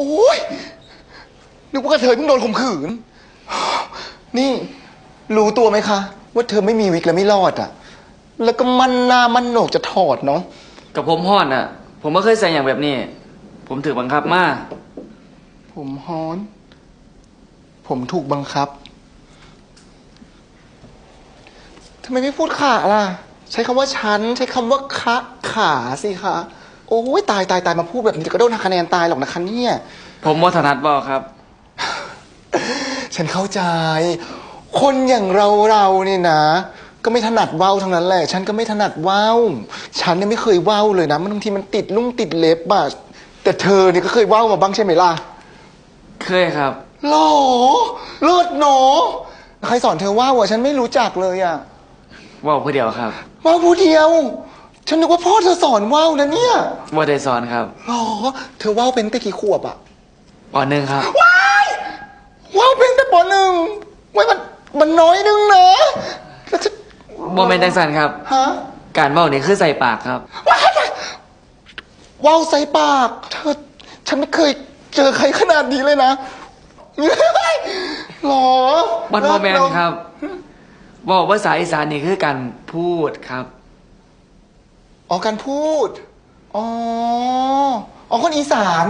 อ้ยนึกว่ากระเทยเพิ่งโดนข่มขืน นี่รู้ตัวไหมคะ ว่าเธอไม่มีวิกแล้วไม่รอดอะ แล้วก็มันหน้ามันโหนกจะถอดเนาะกับผมฮอดน่ะ ผมไม่เคยใส่อย่างแบบนี้ ผมถือบังคับมาผมฮ้อน ผมถูกบังคับทำไมไม่พูดขาล่ะ ใช้คำว่าฉัน ใช้คำว่าคะขาสิคะ โอ้ยตายตายตายมาพูดแบบนี้เดี๋ยวก็โดนหักคะแนนตายหรอกนะคะเนี่ย ผมว่าถนัดบอครับ ฉันเข้าใจ คนอย่างเราเราเนี่ยนะ ก็ไม่ถนัดเว้าทั้งนั้นแหละ ฉันก็ไม่ถนัดเว้าฉันเนี่ยไม่เคยเว้าเลยนะ มันบางทีมันติดลุ่งติดเล็บอะแต่เธอเนี่ยก็เคยเว้ามาบ้างใช่ไหมล่ะเคยครับ หรอเลิศหนอใครสอนเธอว่าวะฉันไม่รู้จักเลยอะว่าวผู้เดียวครับ ว่าวผู้เดียว ฉันนึกว่าพ่อเธอสอนว่าวนะเนี่ยว่าได้สอนครับหรอ เธอว่าวเป็นตั้งแต่กี่ขวบอะปอหนึ่งครับ ว้ายว่าวเป็นแต่ปหนึ่งไว้มันมันน้อยนึงนะแล้วจะโมเมนต์จังสันครับ ฮะการเบ้านี่คือใส่ปากครับ ว้ายว่าวใส่ปาก เธอ ฉันไม่เคยเจอใครขนาดนี้เลยนะหรอวันโมเมนต์ครับบอกภาษาอีสานนี่คือการพูดครับ อ๋อการพูด อ๋อ อ๋อคนอีสาน